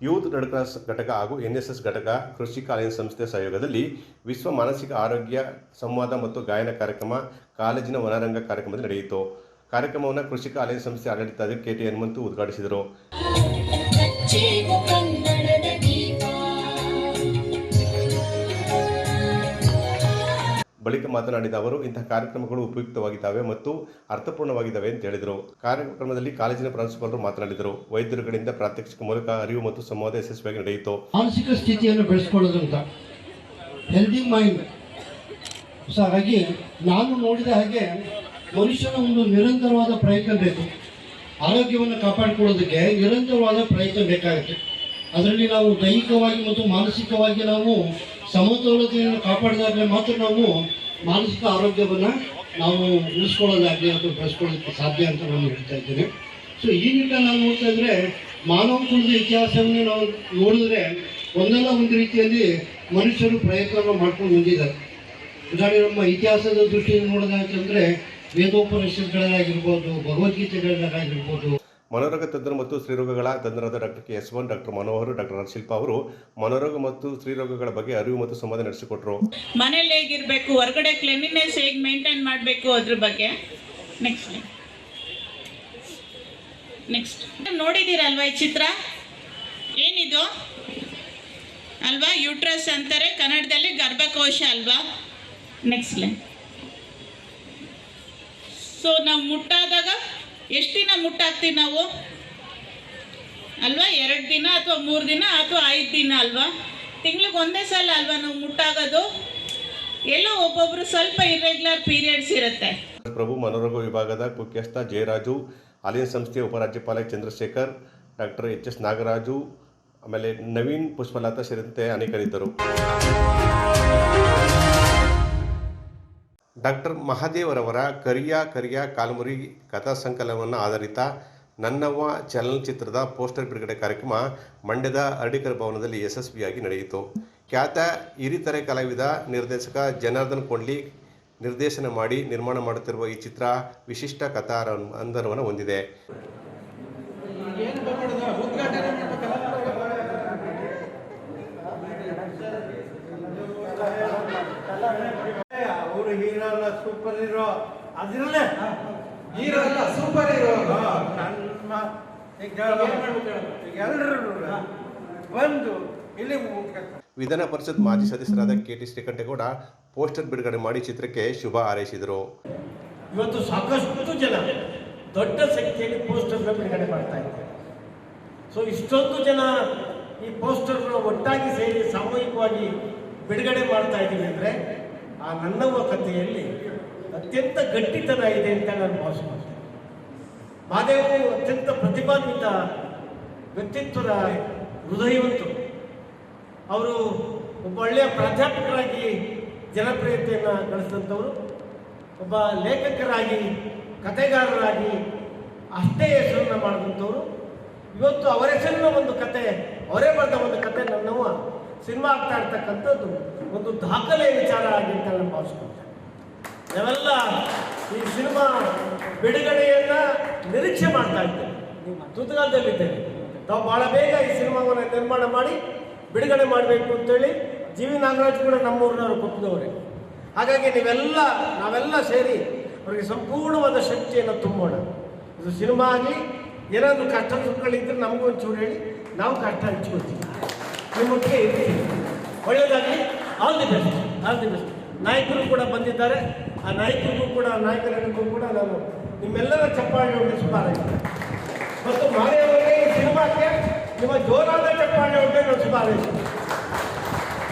ಯೂತ್ ರೆಡ್ ಕ್ರಾಸ್ ಘಟಕ ಹಾಗೂ ಎನ್ ಎಸ್ ಎಸ್ ಘಟಕ ಕೃಷಿ ಸಂಸ್ಥೆ ಸಹಯೋಗದಲ್ಲಿ ವಿಶ್ವ ಮಾನಸಿಕ ಆರೋಗ್ಯ ಸಂವಾದ ಮತ್ತು ಗಾಯನ ಕಾರ್ಯಕ್ರಮ, ಕಾಲೇಜಿನ ವನರಂಗ ಕಾರ್ಯಕ್ರಮದಲ್ಲಿ ನಡೆಯಿತು. ಕಾರ್ಯಕ್ರಮವನ್ನು ಕೃಷಿ ಸಂಸ್ಥೆ ಆಡಳಿತ ಕೆ ಟಿ ಹನುಮಂತು ಉದ್ಘಾಟಿಸಿದರು. ಬಳಿಕ ಮಾತನಾಡಿದ ಅವರು, ಇಂತಹ ಕಾರ್ಯಕ್ರಮಗಳು ಉಪಯುಕ್ತವಾಗಿದ್ದಾವೆ ಮತ್ತು ಅರ್ಥಪೂರ್ಣವಾಗಿದ್ದಾವೆ ಅಂತ ಹೇಳಿದರು. ಕಾರ್ಯಕ್ರಮದಲ್ಲಿ ಕಾಲೇಜಿನ ಪ್ರಾಂಶುಪಾಲರು ಮಾತನಾಡಿದರು. ವೈದ್ಯರುಗಳಿಂದ ಪ್ರಾತ್ಯಕ್ಷಿಕ ಮೂಲಕ ಅರಿವು ಮತ್ತು ಸಂವಾದ ಯಶಸ್ವಿಯಾಗಿ ನಡೆಯಿತು. ಮಾನಸಿಕ ಸ್ಥಿತಿಯನ್ನು ಬೆಳೆಸ್ಕೊಳ್ಳೋದಂತ ಹೆಲ್ದಿ ಮೈಂಡ್ ಸೊ ಹಾಗಾಗಿ ನಾನು ನೋಡಿದ ಹಾಗೆ ಮನುಷ್ಯನ ಒಂದು ನಿರಂತರವಾದ ಪ್ರಯತ್ನ ಬೇಕು. ಆರೋಗ್ಯವನ್ನು ಕಾಪಾಡಿಕೊಳ್ಳೋದಕ್ಕೆ ನಿರಂತರವಾದ ಪ್ರಯತ್ನ ಬೇಕಾಗುತ್ತೆ. ಅದರಲ್ಲಿ ನಾವು ದೈಹಿಕವಾಗಿ ಮತ್ತು ಮಾನಸಿಕವಾಗಿ ನಾವು ಸಮತೋಲತೆಯನ್ನು ಕಾಪಾಡಿದಾಗ ಮಾತ್ರ ನಾವು ಮಾನಸಿಕ ಆರೋಗ್ಯವನ್ನು ನಾವು ಉಳಿಸ್ಕೊಳ್ಳೋದಾಗಲಿ ಅಥವಾ ಬೆಳೆಸ್ಕೊಳ್ಳೋದಕ್ಕೆ ಸಾಧ್ಯ ಅಂತ ನಾನು ಹೇಳ್ತಾ ಇದ್ದೇನೆ. ಸೊ ಈ ನಾವು ನೋಡ್ತಾ ಇದ್ರೆ ಮಾನವ ಕುಲದ ಇತಿಹಾಸವನ್ನು ನಾವು ನೋಡಿದ್ರೆ ಒಂದಲ್ಲ ಒಂದು ರೀತಿಯಲ್ಲಿ ಮನುಷ್ಯರು ಪ್ರಯತ್ನವನ್ನು ಮಾಡ್ಕೊಂಡು ಬಂದಿದ್ದಾರೆ. ಉದಾಹರಣೆ ನಮ್ಮ ಇತಿಹಾಸದ ದೃಷ್ಟಿಯಿಂದ ನೋಡೋದಾಯ್ತಂದ್ರೆ ವೇದೋಪನಿಷತ್ಗಳಾಗಿರ್ಬೋದು, ಭಗವದ್ಗೀತೆಗಳಾಗಿರ್ಬೋದು ಮನೋರೋಗ ತಜ್ಞರು ಮತ್ತು ಸ್ತ್ರೀರೋಗಗಳ ತಜ್ಞರಾದ doctor K S one doctor Manohar, doctor Shilpa ಅವರು ಮನೋರೋಗ ಮತ್ತು ಸ್ತ್ರೀರೋಗಗಳ ಬಗ್ಗೆ ಅರಿವು ಮತ್ತು ಸಂವಾದ ನಡೆಸಿಕೊಟ್ರು. ಮನೇಲಿ ಹೇಗಿರಬೇಕು? ಹೊರಗಡೆ ಕ್ಲೆನ್ಲಿನೆಸ್ ಹೇಗೆ ಮೇಂಟೈನ್ ಮಾಡಬೇಕು ಅದ್ರ ಬಗ್ಗೆ? ನೆಕ್ಸ್ಟ್ ನೆಕ್ಸ್ಟ್ ನೋಡಿದ್ದೀರಲ್ವಾ ಈ ಚಿತ್ರ? ಏನಿದು? ಅಲ್ವಾ? ಯೂಟ್ರಸ್ ಅಂತಾರೆ, ಕನ್ನಡದಲ್ಲಿ ಗರ್ಭಕೋಶ ಅಲ್ವಾ? ನೆಕ್ಸ್ಟ್ ಲೈನ್ ಸೊ ನಾವು ಮುಟ್ಟಾದಾಗ ಎಷ್ಟು ದಿನ ಮುಟ್ಟಾಕ್ತೀವಿ ನಾವು? ಅಲ್ವಾ? ಎರಡು ದಿನ ಅಥವಾ ಮೂರು ದಿನ ಅಥವಾ ಐದು ದಿನ ಅಲ್ವಾ? ತಿಂಗ್ಳಿಗೆ ಒಂದೇ ಸಲ ಅಲ್ವಾ ನಾವು ಮುಟ್ಟಾಗೋದು? ಎಲ್ಲೋ ಒಬ್ಬೊಬ್ರು ಸ್ವಲ್ಪ ಇರ್ರೆಗ್ಯುಲರ್ ಪೀರಿಯಡ್ಸ್ ಇರುತ್ತೆ. ಪ್ರಭು ಮನೋರೋಗ ವಿಭಾಗದ ಮುಖ್ಯಸ್ಥ ಜಯರಾಜು ಅಲ್ಲಿನ ಸಂಸ್ಥೆಯ ಉಪರಾಜ್ಯಪಾಲ Chandrashekhar, doctor H S Nagaraju, ಆಮೇಲೆ ನವೀನ್ ಪುಷ್ಪಲತಾ ಸೇರಿದಂತೆ ಅನೇಕರಿದ್ದರು. ಡಾಕ್ಟರ್ ಮಹಾದೇವರವರ ಕರಿಯ ಕರಿಯ ಕಾಲ್ಮುರಿ ಕಥಾ ಸಂಕಲನವನ್ನು ಆಧರಿತ ನನ್ನವ್ವ ಚಲನಚಿತ್ರದ ಪೋಸ್ಟರ್ ಬಿಡುಗಡೆ ಕಾರ್ಯಕ್ರಮ ಮಂಡ್ಯದ ಅರಡಿಕರ್ ಭವನದಲ್ಲಿ ಯಶಸ್ವಿಯಾಗಿ ನಡೆಯಿತು. ಖ್ಯಾತ ಹಿರಿತರೆ ಕಲಾವಿದ, ನಿರ್ದೇಶಕ ಜನಾರ್ದನ್ ಕೊಂಡ್ಲಿ ನಿರ್ದೇಶನ ಮಾಡಿ ನಿರ್ಮಾಣ ಮಾಡುತ್ತಿರುವ ಈ ಚಿತ್ರ ವಿಶಿಷ್ಟ ಕಥಾ ಅಂದರವನ್ನು ಹೊಂದಿದೆ ಅವರು ಹೀರೋ ಅಲ್ಲ ಸೂಪರ್ ಹೀರೋ ಅದ್ರಲ್ಲೇ ಹೀರೋ ಅಲ್ಲ ಸೂಪರ್ ಹೀರೋ ನನ್ನ ಎಲ್ಲರೂ ಬಂದು ಇಲ್ಲಿ. ವಿಧಾನ ಪರಿಷತ್ ಮಾಜಿ ಸದಸ್ಯರಾದ ಕೆ ಟಿ ಶ್ರೀಕಂಠೇಗೌಡ ಪೋಸ್ಟರ್ ಬಿಡುಗಡೆ ಮಾಡಿ ಚಿತ್ರಕ್ಕೆ ಶುಭ ಹಾರೈಸಿದರು. ಇವತ್ತು ಸಾಕಷ್ಟು ಜನ ದೊಡ್ಡ ಸಂಖ್ಯೆಯಲ್ಲಿ ಪೋಸ್ಟರ್ ಬಿಡುಗಡೆ ಮಾಡ್ತಾ ಇದ್ದಾರೆ. ಸೊ ಇಷ್ಟೊಂದು ಜನ ಈ ಪೋಸ್ಟರ್ನ ಒಟ್ಟಾಗಿ ಸೇರಿ ಸಾಮೂಹಿಕವಾಗಿ ಬಿಡುಗಡೆ ಮಾಡ್ತಾ ಇದ್ದೀವಿ ಅಂದರೆ ಆ ನನ್ನವ್ವ ಕಥೆಯಲ್ಲಿ ಅತ್ಯಂತ ಗಟ್ಟಿತನ ಇದೆ ಅಂತ ನಾನು ಭಾವಿಸ್ತೀನಿ ಮಾದೇವರು ಅತ್ಯಂತ ಪ್ರತಿಭಾನ್ವಿತ ವ್ಯಕ್ತಿತ್ವದ ಹೃದಯವಂತರು. ಅವರು ಒಬ್ಬ ಒಳ್ಳೆಯ ಪ್ರಾಧ್ಯಾಪಕರಾಗಿ ಜನಪ್ರಿಯತೆಯನ್ನು ಗಳಿಸಿದಂಥವರು ಒಬ್ಬ ಲೇಖಕರಾಗಿ, ಕಥೆಗಾರರಾಗಿ ಅಷ್ಟೇ ಹೆಸರನ್ನು ಮಾಡಿದಂಥವ್ರು. ಇವತ್ತು ಅವರ ಹೆಸರಿನ ಒಂದು ಕತೆ, ಅವರೇ ಬರೆದ ಒಂದು ಕತೆ ನನ್ನವ ಸಿನಿಮಾ ಆಗ್ತಾ ಇರ್ತಕ್ಕಂಥದ್ದು. ಒಂದು ದಾಖಲೆ ವಿಚಾರ ಆಗಿತ್ತು ನಾನು ಭಾವಿಸ್ಕೊಂಡೆ. ನಾವೆಲ್ಲ ಈ ಸಿನಿಮಾ ಬಿಡುಗಡೆಯನ್ನ ನಿರೀಕ್ಷೆ ಮಾಡ್ತಾ ಇದ್ದೇವೆ. ನಾವು ಬಹಳ ಬೇಗ ಈ ಸಿನಿಮಾವನ್ನು ನಿರ್ಮಾಣ ಮಾಡಿ ಬಿಡುಗಡೆ ಮಾಡಬೇಕು ಅಂತೇಳಿ ಜಿ ವಿ ನಾಗರಾಜ್ ಕೂಡ ನಮ್ಮೂರಿನವರು ಕೊಟ್ಟಿದವರೇ ಹಾಗಾಗಿ ನೀವೆಲ್ಲ, ನಾವೆಲ್ಲ ಸೇರಿ ಅವರಿಗೆ ಸಂಪೂರ್ಣವಾದ ಶಕ್ತಿಯನ್ನು ತುಂಬೋಣ. ಇದು ಸಿನಿಮಾ ಆಗಲಿ, ಏನಾದರೂ ಕಷ್ಟ ಸುಖಗಳಿದ್ದರೆ ನಮಗೂ ಒಂಚೂರು ಹೇಳಿ, ನಾವು ಕಷ್ಟ ಹಂಚ್ಕೊಳ್ತೀವಿ ನಿಮ್ಮೊಟ್ಟಿಗೆ ಇರ್ತೀವಿ. ಒಳ್ಳೆಯದಾಗಲಿ. All the best all the best ನಾಯಕರು ಕೂಡ ಬಂದಿದ್ದಾರೆ. ಆ ನಾಯಕರಿಗೂ ಕೂಡ ನಾಯಕರಿಗೂ ಕೂಡ ನಾನು ನಿಮ್ಮೆಲ್ಲರ ಚಪ್ಪಾಳೆ ಹೊಡೆದು ಮತ್ತು ಮಾರಿಯವರಿಗೆ ಈ ಸಿನಿಮಾಕ್ಕೆ ನಿಮ್ಮ ಜೋರಾದ ಚಪ್ಪಾಳೆ ಹೊಡೆದು ನಾನು ಶುಭಾರೈಸ್ತೇನೆ.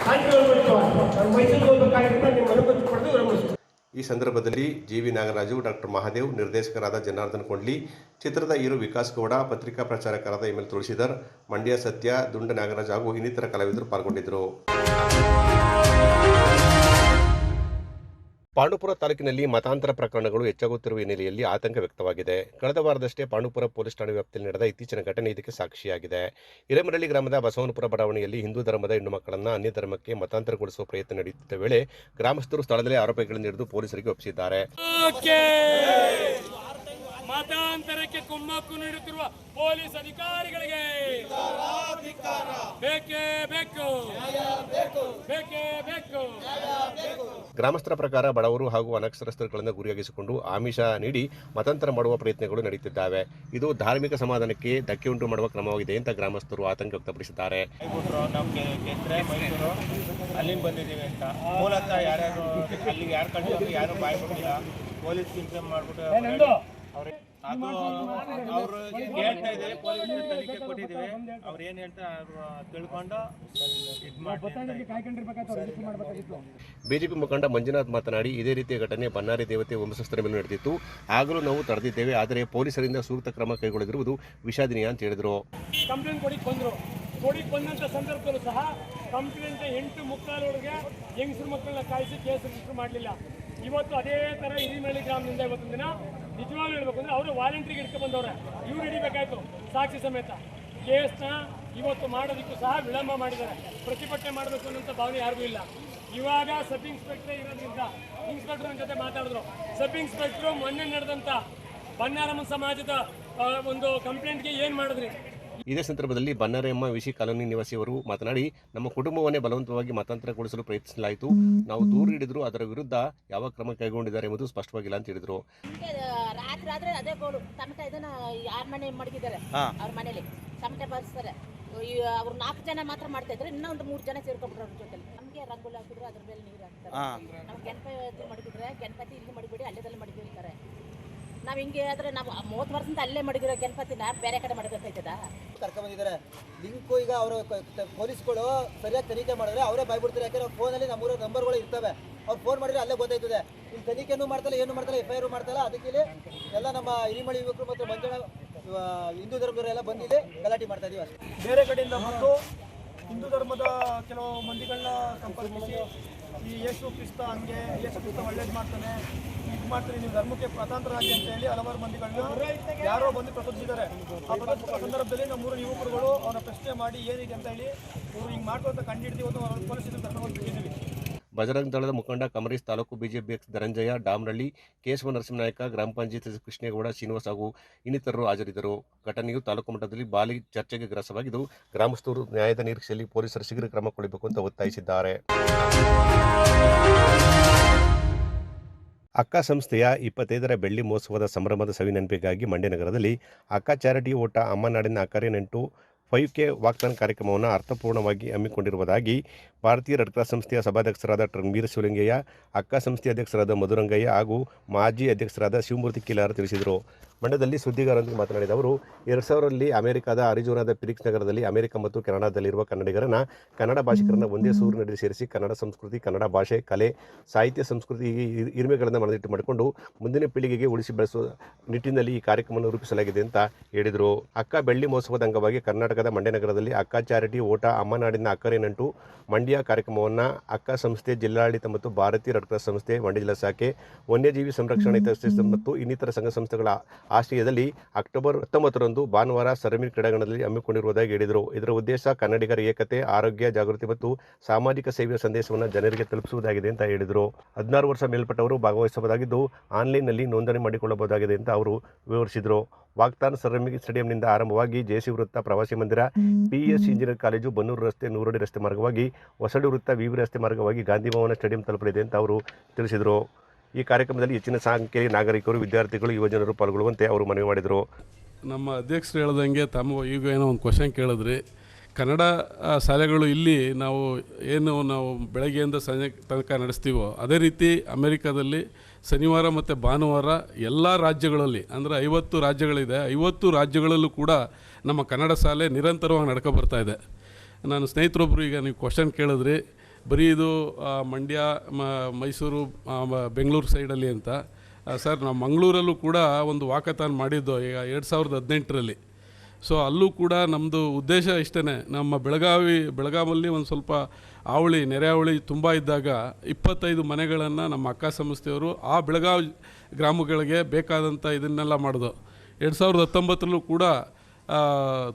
ಥ್ಯಾಂಕ್ ಯು ವೆರಿ ಮಚ್ ನಾನು ಮೈಸೂರಿಗೆ ಹೋಗಬೇಕಾಗಿತ್ತು ನಿಮ್ಮ ಅನುಮತಿ ಪಡೆದು ವಿರಮಿಸ್ತೇನೆ. ಈ ಸಂದರ್ಭದಲ್ಲಿ G V Nagaraju doctor Mahadev, ನಿರ್ದೇಶಕರಾದ ಜನಾರ್ದನ್ ಕೊಂಡ್ಲಿ, ಚಿತ್ರದ ಇರು ವಿಕಾಸ್ ಗೌಡ, ಪತ್ರಿಕಾ ಪ್ರಚಾರಕರಾದ ಎಂ ಎಲ್ ತುಳಸಿಧರ್, ಮಂಡ್ಯ ಸತ್ಯ, ದುಂಡ ನಾಗರಾಜ್ ಹಾಗೂ ಇನ್ನಿತರ ಕಲಾವಿದರು ಪಾಲ್ಗೊಂಡಿದ್ದರು. ಪಾಂಡುಪುರ ತಾಲೂಕಿನಲ್ಲಿ ಮತಾಂತರ ಪ್ರಕರಣಗಳು ಹೆಚ್ಚಾಗುತ್ತಿರುವ ಹಿನ್ನೆಲೆಯಲ್ಲಿ ಆತಂಕ ವ್ಯಕ್ತವಾಗಿದೆ. ಕಳೆದ ವಾರದಷ್ಟೇ ಪಾಂಡುಪುರ ಪೊಲೀಸ್ ಠಾಣೆ ವ್ಯಾಪ್ತಿಯಲ್ಲಿ ನಡೆದ ಇತ್ತೀಚಿನ ಘಟನೆ ಇದಕ್ಕೆ ಸಾಕ್ಷಿಯಾಗಿದೆ. ಹಿರೇಮರಳ್ಳಿ ಗ್ರಾಮದ ಬಸವನಪುರ ಬಡಾವಣೆಯಲ್ಲಿ ಹಿಂದೂ ಧರ್ಮದ ಹೆಣ್ಣು ಮಕ್ಕಳನ್ನು ಅನ್ಯ ಧರ್ಮಕ್ಕೆ ಮತಾಂತರಗೊಳಿಸುವ ಪ್ರಯತ್ನ ನಡೆಯುತ್ತಿದ್ದ ವೇಳೆ ಗ್ರಾಮಸ್ಥರು ಸ್ಥಳದಲ್ಲೇ ಆರೋಪಿಗಳನ್ನು ಹಿಡಿದು ಪೊಲೀಸರಿಗೆ ಒಪ್ಪಿಸಿದ್ದಾರೆ. ಮತಾಂತರಕ್ಕೆ ಕುಮ್ಮಕ್ಕು ನೀಡುತ್ತಿರುವ ಪೊಲೀಸ್ ಅಧಿಕಾರಿಗಳಿಗೆ. ಬೇಕೇ ಬೇಕು. ಬೇಕೇ ಬೇಕು. ಗ್ರಾಮಸ್ಥರ ಪ್ರಕಾರ ಬಡವರು ಹಾಗೂ ಅನಕ್ಷರಸ್ಥರುಗಳನ್ನು ಗುರಿಯಾಗಿಸಿಕೊಂಡು ಆಮಿಷ ನೀಡಿ ಮತಾಂತರ ಮಾಡುವ ಪ್ರಯತ್ನಗಳು ನಡೆಯುತ್ತಿದ್ದಾವೆ ಇದು ಧಾರ್ಮಿಕ ಸಮಾಧಾನಕ್ಕೆ ಧಕ್ಕೆ ಉಂಟು ಮಾಡುವ ಕ್ರಮವಾಗಿದೆ ಅಂತ ಗ್ರಾಮಸ್ಥರು ಆತಂಕ ವ್ಯಕ್ತಪಡಿಸಿದ್ದಾರೆ ಅಲ್ಲಿಂದ ಬಂದಿದ್ದೀವಿ ಅಂತ. ಮೂಲತಃ ಯಾರ್ಯಾರು ಅಲ್ಲಿಗೆ ಯಾರು ಕಂಡು ಯಾರು ಬಾಯ್ ಬಿಟ್ಟಿಲ್ಲ ಪೊಲೀಸ್ ಇನ್ಫಾರ್ಮ್ ಮಾಡ್ಬಿಟ್ಟು ಅದು ಅವರು ಹೇಳ್ತಾ ಇದ್ದಾರೆ. ಪೊಲೀಸ್ ತನಿಖೆ ಕೊಟ್ಟಿದ್ದೀವಿ. ಅವ್ರು ಏನು ತಿಳ್ಕೊಂಡು ಮಾಡಿ ಬಿಜೆಪಿ ಮುಖಂಡ ಮಂಜುನಾಥ್ ಮಾತನಾಡಿ ಇದೇ ರೀತಿಯ ಘಟನೆ ಬನ್ನಾರಿ ದೇವತೆ ವಂಶಸ್ಥರ ಮೇಲೆ ನಡೆದಿತ್ತು. ಆಗಲೂ ನಾವು ತಡೆದಿದ್ದೇವೆ ಆದರೆ ಪೊಲೀಸರಿಂದ ಸೂಕ್ತ ಕ್ರಮ ಕೈಗೊಳ್ಳದಿರುವುದು ವಿಷಾದನೀಯ ಅಂತ ಹೇಳಿದರು. ಕಂಪ್ಲೇಂಟ್ ಕೊಡಿಗೆ ಬಂದರು. ಕೊಡಿಗೆ ಬಂದಂಥ ಸಂದರ್ಭದಲ್ಲೂ ಸಹ ಕಂಪ್ಲೇಂಟ್ ಎಂಟು ಮುಕ್ಕಾಲೊಳಗೆ ಹೆಂಗಸರು ಮಕ್ಕಳನ್ನ ಕಾಯಿಸಿ ಕೇಸ್ ರಿಜಿಸ್ಟರ್ ಮಾಡಲಿಲ್ಲ. ಇವತ್ತು ಅದೇ ಥರ ಹಿರಿಮಳ್ಳಿ ಗ್ರಾಮದಿಂದ ಇವತ್ತೊಂದು ದಿನ ನಿಜವಾಗ್ಲೂ ಹೇಳ್ಬೇಕು ಅಂದ್ರೆ ಅವರು ವಾಲಂಟ್ರಿಗೆ ಇಟ್ಕೊ ಬಂದವ್ರೆ. ಇವ್ರು ಹಿಡಿಬೇಕಾಯ್ತು. ಸಾಕ್ಷಿ ಸಮೇತ. ಕೇಸ್ನ ಇವತ್ತು ಮಾಡೋದಕ್ಕೂ ಸಹ ವಿಳಂಬ ಮಾಡಿದ್ದಾರೆ. ಪ್ರತಿಭಟನೆ ಮಾಡಬೇಕು ಅನ್ನೋಂಥ ಭಾವನೆ ಯಾರಿಗೂ ಇಲ್ಲ. ಇವಾಗ ಸಬ್ ಇನ್ಸ್ಪೆಕ್ಟರ್ ಇರೋದ್ರಿಂದ ಇನ್ಸ್ಪೆಕ್ಟರ್ ಜೊತೆ ಮಾತಾಡಿದ್ರು. ಸಬ್ ಇನ್ಸ್ಪೆಕ್ಟ್ರು ಮೊನ್ನೆ ನಡೆದಂಥ ಬನ್ನಾರಮ್ಮ ಸಮಾಜದ ಒಂದು ಕಂಪ್ಲೇಂಟ್ಗೆ ಏನು ಮಾಡಿದ್ರಿ? ಇದೇ ಸಂದರ್ಭದಲ್ಲಿ ಬನ್ನರೆಯಮ್ಮ ವಿಶಿ ಕಾಲೋನಿ ನಿವಾಸಿಯವರು ಮಾತನಾಡಿ ನಮ್ಮ ಕುಟುಂಬವನ್ನೇ ಬಲವಂತವಾಗಿ ಮತಾಂತರಗೊಳಿಸಲು ಪ್ರಯತ್ನಿಸಲಾಯಿತು. ನಾವು ದೂರು ಹಿಡಿದ್ರು ಅದರ ವಿರುದ್ಧ ಯಾವ ಕ್ರಮ ಕೈಗೊಂಡಿದ್ದಾರೆ ಎಂಬುದು ಸ್ಪಷ್ಟವಾಗಿಲ್ಲ ಅಂತ ಹೇಳಿದ್ರು. ರಾತ್ರಿ ಆದ್ರೆ ಅದೇ ಗೋಳು. ತಮಟ ಇದನ್ನ ಯಾರ ಮನೆ ಮಡಗಿದ್ದಾರೆ. ಅವ್ರ ಮನೇಲಿ ಸಮಟೆ ಬರ್ಸ್ತಾರೆ. ಅವ್ರು ನಾಲ್ಕು ಜನ ಮಾತ್ರ ಮಾಡ್ತಾ ಇದ್ರೆ ಇನ್ನೊಂದು ಮೂರು ಜನ ಸೇರ್ಕೊಂಡ್ರು ಅವ್ರ ಜೊತೆ ನಮಗೆ ರಂಗೋಲಿ ಹಾಕಿದ್ರು ಅದ್ರ ಮೇಲೆ ನೀರು ಹಾಕ್ತಾರೆ. ನಾವು ಗಣಪತಿ ಮಡಗಿದ್ರೆ ಗಣಪತಿ ಇಲ್ಲಿ ಮಡಿಬಿಡಿ ಅಲ್ಲೇದಲ್ಲಿ ಮಡಗಿರ್ತಾರೆ. ನಾವು ಹಿಂಗೆ ಆದ್ರೆ ನಾವು ಮೂವತ್ತು ವರ್ಷದಿಂದ ಅಲ್ಲೇ ಮಡಗಿರೋ ಗಣಪತಿನ ಬೇರೆ ಕಡೆ ಮಡಗಬೇಕಾಯ್ತದ? ಕರ್ಕೊಂಬಂದಿದ್ದಾರೆ ಲಿಂಕು ಈಗ ಅವರು ಪೊಲೀಸ್ಗಳು ಸರಿಯಾಗಿ ತನಿಖೆ ಮಾಡಿದ್ರೆ ಅವರೇ ಬಾಯ್ಬಿಡ್ತಾರೆ ಯಾಕಂದ್ರೆ ಫೋನ್ ಫೋನಲ್ಲಿ ನಮ್ಮೂರ ನಂಬರ್ಗಳು ಇರ್ತವೆ. ಅವ್ರು ಫೋನ್ ಮಾಡಿದ್ರೆ ಅಲ್ಲೇ ಗೊತ್ತಾಯ್ತದೆ. ಇಲ್ಲಿ ತನಿಖೆನೂ ಮಾಡ್ತಾರೆ ಏನು ಮಾಡ್ತಾರೆ ಎಫ್ ಐ ಆರ್ ಮಾಡ್ತಾರೆ ಅದಕ್ಕೆ ಇಲ್ಲಿ ಎಲ್ಲ ನಮ್ಮ ಹಿರಿಮಳಿ ಯುವಕರು ಮತ್ತು ಮಂಜಣ ಆ, ಹಿಂದೂ ಧರ್ಮದವರೆಲ್ಲ ಬಂದಿದೆ ಗಲಾಟೆ ಮಾಡ್ತಾ ಇದೀವಿ ಅಷ್ಟೇ. ಬೇರೆ ಕಡೆಯಿಂದ ಬಂದು ಹಿಂದೂ ಧರ್ಮದ ಕೆಲವು ಮಂದಿಗಳನ್ನ ಸಂಪರ್ಕಿಸಿ ಈ ಯೇಸು ಕ್ರಿಸ್ತ ಹಂಗೆ ಯೇಸು ಕ್ರಿಸ್ತ ಒಳ್ಳೇದು ಮಾಡ್ತಾನೆ ಮಾಡ್ತಾರೆ, ನೀವು ಧರ್ಮಕ್ಕೆ ರಾಜ್ಯ ಅಂತ ಹೇಳಿ ಹಲವಾರು ಮಂದಿಗಳನ್ನ ಯಾರೋ ಬಂದು ಪ್ರಚೋದಿಸಿದ್ದಾರೆ ಆ ಪ್ರಚೋದಿಸುವ ಸಂದರ್ಭದಲ್ಲಿ ನಮ್ಮ ಮೂರು ಯುವಕರುಗಳು ಅವನ ಪ್ರಶ್ನೆ ಮಾಡಿ ಏನಿದೆ ಅಂತ ಹೇಳಿ ಇವರು ಹಿಂಗೆ ಮಾಡ್ಕೊಂತ ಕಂಡು ಹಿಡಿದು ಅವ್ರನ್ನ ಪೊಲೀಸರು ಧರ್ಮವನ್ನು ಬಿಟ್ಟಿದ್ದೀವಿ. ಬಜರಂಗ ದಳದ ಮುಖಂಡ ಕಮರೀಶ್ ತಾಲೂಕು ಬಿಜೆಪಿ ಎಕ್ಸ್ ಧನಂಜಯ, ಡಾಮ್ರಳ್ಳಿ, ಕೇಶವ ನರಸಿಂಹನಾಯಕ, ಗ್ರಾಮ ಪಂಚಾಯತ್ ಕೃಷ್ಣೇಗೌಡ, ಶ್ರೀನಿವಾಸ್ ಹಾಗೂ ಇನ್ನಿತರರು ಹಾಜರಿದ್ದರು. ಘಟನೆಯು ತಾಲೂಕು ಮಟ್ಟದಲ್ಲಿ ಬಾಲಿ ಚರ್ಚೆಗೆ ಗ್ರಾಸವಾಗಿದ್ದು ಗ್ರಾಮಸ್ಥರು ನ್ಯಾಯದ ನಿರೀಕ್ಷೆಯಲ್ಲಿ ಪೊಲೀಸರು ಶೀಘ್ರ ಕ್ರಮ ಕೊಡಬೇಕು ಅಂತ ಒತ್ತಾಯಿಸಿದ್ದಾರೆ. ಅಕ್ಕ ಸಂಸ್ಥೆಯ ಇಪ್ಪತ್ತೈದರ ಬೆಳ್ಳಿ ಮಹೋತ್ಸವದ ಸಂಭ್ರಮದ ಸವಿನೆನಪಿಗಾಗಿ ಮಂಡ್ಯ ನಗರದಲ್ಲಿ ಅಕ್ಕ ಚಾರಿಟಿ ಓಟ ಅಮ್ಮನಾಡಿನ ಅಕ್ಕರೆ ನೆಂಟು ಫೈವ್ ಕೆ ವಾಕ್ಥಾನ್ ಕಾರ್ಯಕ್ರಮವನ್ನು ಅರ್ಥಪೂರ್ಣವಾಗಿ ಹಮ್ಮಿಕೊಂಡಿರುವುದಾಗಿ ಭಾರತೀಯ ರೆಡ್ ಕ್ರಾಸ್ ಸಂಸ್ಥೆಯ ಸಭಾಧ್ಯಕ್ಷರಾದ ವೀರ ಶಿವಲಿಂಗಯ್ಯ, ಅಕ್ಕ ಸಂಸ್ಥೆಯ ಅಧ್ಯಕ್ಷರಾದ ಮಧುರಂಗಯ್ಯ ಹಾಗೂ ಮಾಜಿ ಅಧ್ಯಕ್ಷರಾದ ಶಿವಮೂರ್ತಿ ಕಿಲಾರ್ ತಿಳಿಸಿದರು. ಮಂಡ್ಯದಲ್ಲಿ ಸುದ್ದಿಗಾರರೊಂದಿಗೆ ಮಾತನಾಡಿದ ಅವರು ಎರಡು ಸಾವಿರದಲ್ಲಿ ಅಮೆರಿಕದ ಅರಿಜೋನಾದ ಪಿರಿಕ್ಸ್ ನಗರದಲ್ಲಿ ಅಮೆರಿಕ ಮತ್ತು ಕೆನಡಾದಲ್ಲಿರುವ ಕನ್ನಡಿಗರನ್ನು ಕನ್ನಡ ಭಾಷಿಕರನ್ನು ಒಂದೇ ಸೂರಿನಡಿ ಸೇರಿಸಿ ಕನ್ನಡ ಸಂಸ್ಕೃತಿ ಕನ್ನಡ ಭಾಷೆ ಕಲೆ ಸಾಹಿತ್ಯ ಸಂಸ್ಕೃತಿ ಈ ಹಿರಿಮೆಗಳನ್ನು ಮನದಿಟ್ಟು ಮಾಡಿಕೊಂಡು ಮುಂದಿನ ಪೀಳಿಗೆಗೆ ಉಳಿಸಿ ಬೆಳೆಸುವ ನಿಟ್ಟಿನಲ್ಲಿ ಈ ಕಾರ್ಯಕ್ರಮವನ್ನು ರೂಪಿಸಲಾಗಿದೆ ಅಂತ ಹೇಳಿದರು. ಅಕ್ಕ ಬೆಳ್ಳಿ ಮಹೋತ್ಸವದ ಅಂಗವಾಗಿ ಕರ್ನಾಟಕದ ಮಂಡ್ಯ ನಗರದಲ್ಲಿ ಅಕ್ಕ ಚಾರಿಟಿ ಓಟ ಅಮ್ಮನಾಡಿನ ಅಕ್ಕರೆ ನಂಟು ಮಂಡ್ಯ ಕಾರ್ಯಕ್ರಮವನ್ನು ಅಕ್ಕ ಸಂಸ್ಥೆ ಜಿಲ್ಲಾಡಳಿತ ಮತ್ತು ಭಾರತೀಯ ರೆಡ್ ಕ್ರಾಸ್ ಸಂಸ್ಥೆ ಮಂಡ್ಯ ಜಿಲ್ಲಾ ಶಾಖೆ ವನ್ಯಜೀವಿ ಸಂರಕ್ಷಣಾ ಮತ್ತು ಇನ್ನಿತರ ಸಂಘ ಸಂಸ್ಥೆಗಳ ಆಶ್ರಯದಲ್ಲಿ ಅಕ್ಟೋಬರ್ ಹತ್ತೊಂಬತ್ತರಂದು ಭಾನುವಾರ ಸರಮೀರ್ ಕ್ರೀಡಾಂಗಣದಲ್ಲಿ ಹಮ್ಮಿಕೊಂಡಿರುವುದಾಗಿ ಹೇಳಿದರು. ಇದರ ಉದ್ದೇಶ ಕನ್ನಡಿಗರ ಏಕತೆ, ಆರೋಗ್ಯ, ಜಾಗೃತಿ ಮತ್ತು ಸಾಮಾಜಿಕ ಸೇವೆಯ ಸಂದೇಶವನ್ನು ಜನರಿಗೆ ತಲುಪಿಸುವುದಾಗಿದೆ ಅಂತ ಹೇಳಿದರು. ಹದಿನಾರು ವರ್ಷ ಮೇಲ್ಪಟ್ಟವರು ಭಾಗವಹಿಸಬಹುದಾಗಿದ್ದು ಆನ್ಲೈನ್ನಲ್ಲಿ ನೋಂದಣಿ ಮಾಡಿಕೊಳ್ಳಬಹುದಾಗಿದೆ ಅಂತ ಅವರು ವಿವರಿಸಿದರು. ವಾಗ್ತಾನ್ ಸರಮಿ ಸ್ಟೇಡಿಯಂನಿಂದ ಆರಂಭವಾಗಿ ಜೆಸಿ ವೃತ್ತ ಪ್ರವಾಸಿ ಮಂದಿರ, ಪಿಎಸ್ ಇಂಜಿನಿಯರ್ ಕಾಲೇಜು, ಬನ್ನೂರು ರಸ್ತೆ ನೂರಡಿ ರಸ್ತೆ ಮಾರ್ಗವಾಗಿ ಹೊಸಡು ವೃತ್ತ ವಿವಿ ರಸ್ತೆ ಮಾರ್ಗವಾಗಿ ಗಾಂಧಿ ಭವನ ಸ್ಟೇಡಿಯಂ ತಲುಪಲಿದೆ ಅಂತ ಅವರು ತಿಳಿಸಿದರು. ಈ ಕಾರ್ಯಕ್ರಮದಲ್ಲಿ ಹೆಚ್ಚಿನ ಸಂಖ್ಯೆಯ ನಾಗರಿಕರು, ವಿದ್ಯಾರ್ಥಿಗಳು, ಯುವಜನರು ಪಾಲ್ಗೊಳ್ಳುವಂತೆ ಅವರು ಮನವಿ ಮಾಡಿದರು. ನಮ್ಮ ಅಧ್ಯಕ್ಷರು ಹೇಳ್ದಂಗೆ ತಮ್ಮ ಈಗ ಏನೋ ಒಂದು ಕ್ವಶನ್ ಕೇಳಿದ್ರಿ. ಕನ್ನಡ ಶಾಲೆಗಳು ಇಲ್ಲಿ ನಾವು ಏನು ನಾವು ಬೆಳಗ್ಗೆಯಿಂದ ಸಂಜೆ ತನಕ ನಡೆಸ್ತೀವೋ, ಅದೇ ರೀತಿ ಅಮೆರಿಕಾದಲ್ಲಿ ಶನಿವಾರ ಮತ್ತು ಭಾನುವಾರ ಎಲ್ಲ ರಾಜ್ಯಗಳಲ್ಲಿ, ಅಂದರೆ ಐವತ್ತು ರಾಜ್ಯಗಳಿದೆ, ಐವತ್ತು ರಾಜ್ಯಗಳಲ್ಲೂ ಕೂಡ ನಮ್ಮ ಕನ್ನಡ ಶಾಲೆ ನಿರಂತರವಾಗಿ ನಡ್ಕೊ ಬರ್ತಾ ಇದೆ. ನಾನು ಸ್ನೇಹಿತರೊಬ್ಬರು ಈಗ ನೀವು ಕ್ವಶನ್ ಕೇಳಿದ್ರಿ. ಬರೀ ಇದು ಮಂಡ್ಯ ಮೈಸೂರು ಬೆಂಗಳೂರು ಸೈಡಲ್ಲಿ ಅಂತ. ಸರ್, ನಾವು ಮಂಗಳೂರಲ್ಲೂ ಕೂಡ ಒಂದು ವಾಕತಾನ್ ಮಾಡಿದ್ದು, ಈಗ ಎರಡು ಸಾವಿರದ ಹದಿನೆಂಟರಲ್ಲಿ. ಸೊ, ಅಲ್ಲೂ ಕೂಡ ನಮ್ಮದು ಉದ್ದೇಶ ಇಷ್ಟೇ ನಮ್ಮ ಬೆಳಗಾವಿ ಬೆಳಗಾವಲ್ಲಿ ಒಂದು ಸ್ವಲ್ಪ ಅವಳಿ ನೆರೆ ಅವಳಿ ತುಂಬ ಇದ್ದಾಗ ಇಪ್ಪತ್ತೈದು ಮನೆಗಳನ್ನು ನಮ್ಮ ಅಕ್ಕ ಸಂಸ್ಥೆಯವರು ಆ ಬೆಳಗಾವಿ ಗ್ರಾಮಗಳಿಗೆ ಬೇಕಾದಂಥ ಇದನ್ನೆಲ್ಲ ಮಾಡಿದ್ರು ಎರಡು ಸಾವಿರದ ಹತ್ತೊಂಬತ್ತರಲ್ಲೂ ಕೂಡ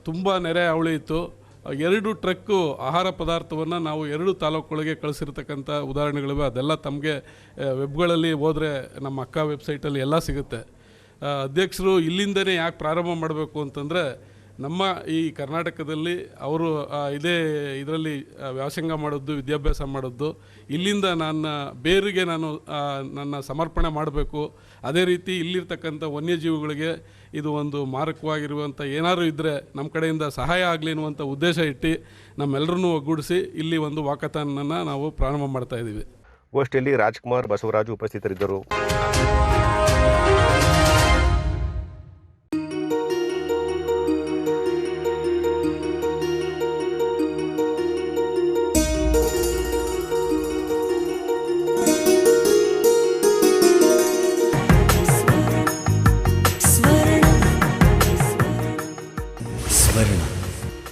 ತುಂಬ ನೆರೆ ಅವಳಿ ಇತ್ತು. ಎರಡು ಟ್ರಕ್ಕು ಆಹಾರ ಪದಾರ್ಥವನ್ನು ನಾವು ಎರಡು ತಾಲೂಕುಗಳಿಗೆ ಕಳಿಸಿರ್ತಕ್ಕಂಥ ಉದಾಹರಣೆಗಳಿವೆ. ಅದೆಲ್ಲ ತಮಗೆ ವೆಬ್ಗಳಲ್ಲಿ ಹೋದರೆ ನಮ್ಮ ಅಕ್ಕ ವೆಬ್ಸೈಟಲ್ಲಿ ಎಲ್ಲ ಸಿಗುತ್ತೆ. ಅಧ್ಯಕ್ಷರು ಇಲ್ಲಿಂದನೇ ಯಾಕೆ ಪ್ರಾರಂಭ ಮಾಡಬೇಕು ಅಂತಂದರೆ ನಮ್ಮ ಈ ಕರ್ನಾಟಕದಲ್ಲಿ ಅವರು ಇದೇ ಇದರಲ್ಲಿ ವ್ಯಾಸಂಗ ಮಾಡೋದು ವಿದ್ಯಾಭ್ಯಾಸ ಮಾಡೋದು ಇಲ್ಲಿಂದ ನನ್ನ ಬೇರಿಗೆ ನಾನು ನನ್ನ ಸಮರ್ಪಣೆ ಮಾಡಬೇಕು. ಅದೇ ರೀತಿ ಇಲ್ಲಿರ್ತಕ್ಕಂಥ ವನ್ಯಜೀವಿಗಳಿಗೆ ಇದು ಒಂದು ಮಾರಕವಾಗಿರುವಂಥ ಏನಾದರೂ ಇದ್ದರೆ ನಮ್ಮ ಕಡೆಯಿಂದ ಸಹಾಯ ಆಗಲಿ ಅನ್ನುವಂಥ ಉದ್ದೇಶ ಇಟ್ಟು ನಮ್ಮೆಲ್ಲರನ್ನೂ ಒಗ್ಗೂಡಿಸಿ ಇಲ್ಲಿ ಒಂದು ವಾಕಥಾನನ್ನು ನಾವು ಪ್ರಾರಂಭ ಮಾಡ್ತಾ ಇದ್ದೀವಿ. ಗೋಷ್ಠಿಯಲ್ಲಿ ರಾಜ್ಕುಮಾರ್ ಬಸವರಾಜು ಉಪಸ್ಥಿತರಿದ್ದರು.